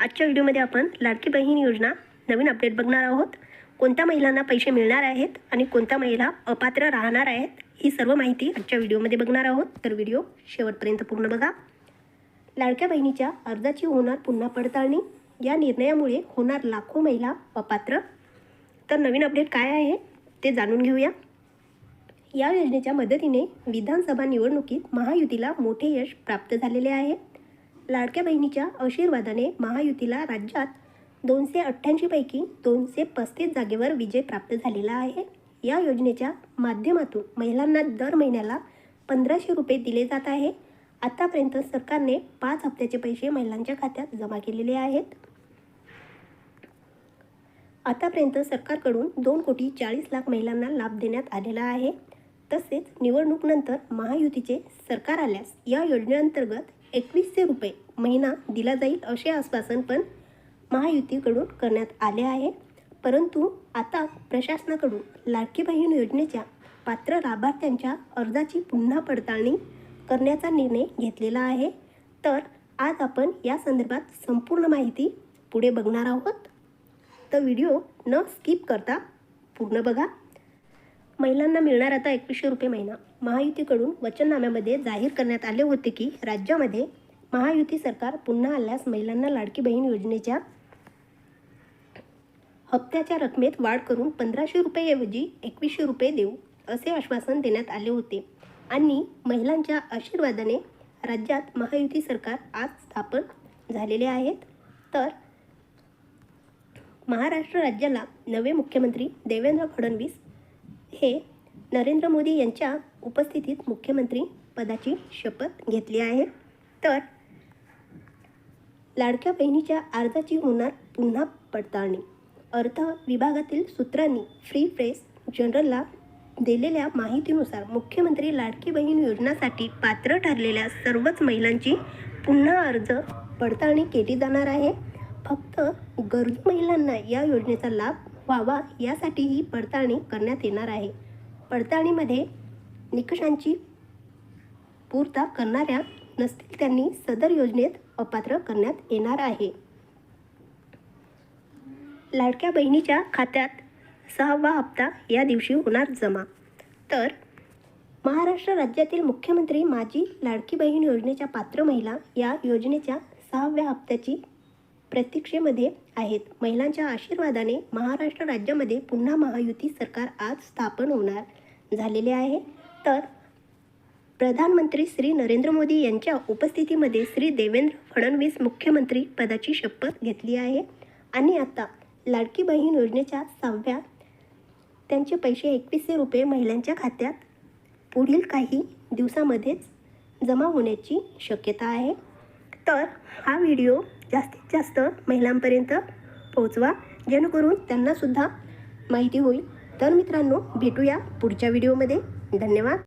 आजच्या व्हिडिओमध्ये आपण लाडकी बहीण योजना नवीन अपडेट बघणार आहोत. कोणत्या महिलांना पैसे मिळणार आहेत आणि कोणत्या महिला अपात्र राहणार आहेत ही सर्व माहिती आजच्या व्हिडिओमध्ये बघणार आहोत. तर व्हिडिओ शेवटपर्यंत पूर्ण बघा. लाडक्या बहिणीच्या अर्जाची होणार पुन्हा पडताळणी. या निर्णयामुळे होणार लाखो महिला अपात्र. तर नवीन अपडेट काय आहे ते जाणून घेऊया. या योजनेच्या मदतीने विधानसभा निवडणुकीत महायुतीला मोठे यश प्राप्त झालेले आहे. लाडक्या बहिणीच्या आशीर्वादाने महायुतीला राज्यात दोनशे अठ्ठ्याऐंशीपैकी दोनशे पस्तीस जागेवर विजय प्राप्त झालेला आहे. या योजनेच्या माध्यमातून महिलांना दर महिन्याला पंधराशे रुपये दिले जात आहे. आतापर्यंत सरकारने पाच हप्त्याचे पैसे महिलांच्या खात्यात जमा केलेले आहेत. आतापर्यंत सरकारकडून दोन कोटी चाळीस लाख महिलांना लाभ देण्यात आलेला आहे. तसेच निवडणूकनंतर महायुतीचे सरकार आल्यास या योजनेअंतर्गत एकवीसशे रुपये महिना दिला जाईल असे आश्वासन पण महायुतीकडून करण्यात आले आहे. परंतु आता प्रशासनाकडून लाडकी बहीण योजनेच्या पात्र लाभार्थ्यांच्या अर्जाची पुन्हा पडताळणी करण्याचा निर्णय घेतलेला आहे. तर आज आपण या संदर्भात संपूर्ण माहिती पुढे बघणार आहोत. तर व्हिडिओ न स्किप करता पूर्ण बघा. महिलांना मिळणार आता एकवीसशे रुपये महिना. महायुतीकडून वचननाम्यामध्ये जाहीर करण्यात आले होते की राज्यामध्ये महायुती सरकार पुन्हा आल्यास महिलांना लाडकी बहीण योजनेच्या हप्त्याच्या रकमेत वाढ करून पंधराशे रुपयेऐवजी एकवीसशे रुपये देऊ असे आश्वासन देण्यात आले होते. आणि महिलांच्या आशीर्वादाने राज्यात महायुती सरकार आज स्थापन झालेले आहेत. तर महाराष्ट्र राज्याला नवे मुख्यमंत्री देवेंद्र फडणवीस हे नरेंद्र मोदी यांच्या उपस्थितीत मुख्यमंत्री पदाची शपथ घेतली आहे. तर लाडक्या बहिणीच्या अर्जाची होणार पुन्हा पडताळणी. अर्थ विभागातील सूत्रांनी फ्री प्रेस जनरलला दिलेल्या माहितीनुसार मुख्यमंत्री लाडकी बहीण योजनासाठी पात्र ठरलेल्या सर्वच महिलांची पुन्हा अर्ज पडताळणी केली जाणार आहे. फक्त गरजू महिलांना या योजनेचा लाभ व्हावा यासाठी ही पडताळणी करण्यात येणार आहे. पडताळणीमध्ये निकषांची पूर्ता करणाऱ्या नसतील त्यांनी सदर योजनेत अपात्र करण्यात येणार आहे. लाडक्या बहिणीच्या खात्यात सहावा हप्ता या दिवशी होणार जमा. तर महाराष्ट्र राज्यातील मुख्यमंत्री माझी लाडकी बहीण योजनेच्या पात्र महिला या योजनेच्या सहाव्या हप्त्याची प्रतीक्षेमध्ये आहेत. महिलांच्या आशीर्वादाने महाराष्ट्र राज्यामध्ये पुन्हा महायुती सरकार आज स्थापन होणार झालेले आहे. तर प्रधानमंत्री श्री नरेंद्र मोदी यांच्या उपस्थितीमध्ये श्री देवेंद्र फडणवीस मुख्यमंत्री पदाची शपथ घेतली आहे. आणि आता लाडकी बहीण योजनेच्या सहाव्या त्यांचे पैसे एकवीसशे रुपये महिलांच्या खात्यात पुढील काही दिवसामध्येच जमा होण्याची शक्यता आहे. तर हा व्हिडिओ जास्तीत जास्त महिलांपर्यंत पोहोचवा. जेणेकरून त्यांनासुद्धा माहिती होईल. तर मित्रांनो भेटूया पुढच्या व्हिडिओमध्ये. धन्यवाद.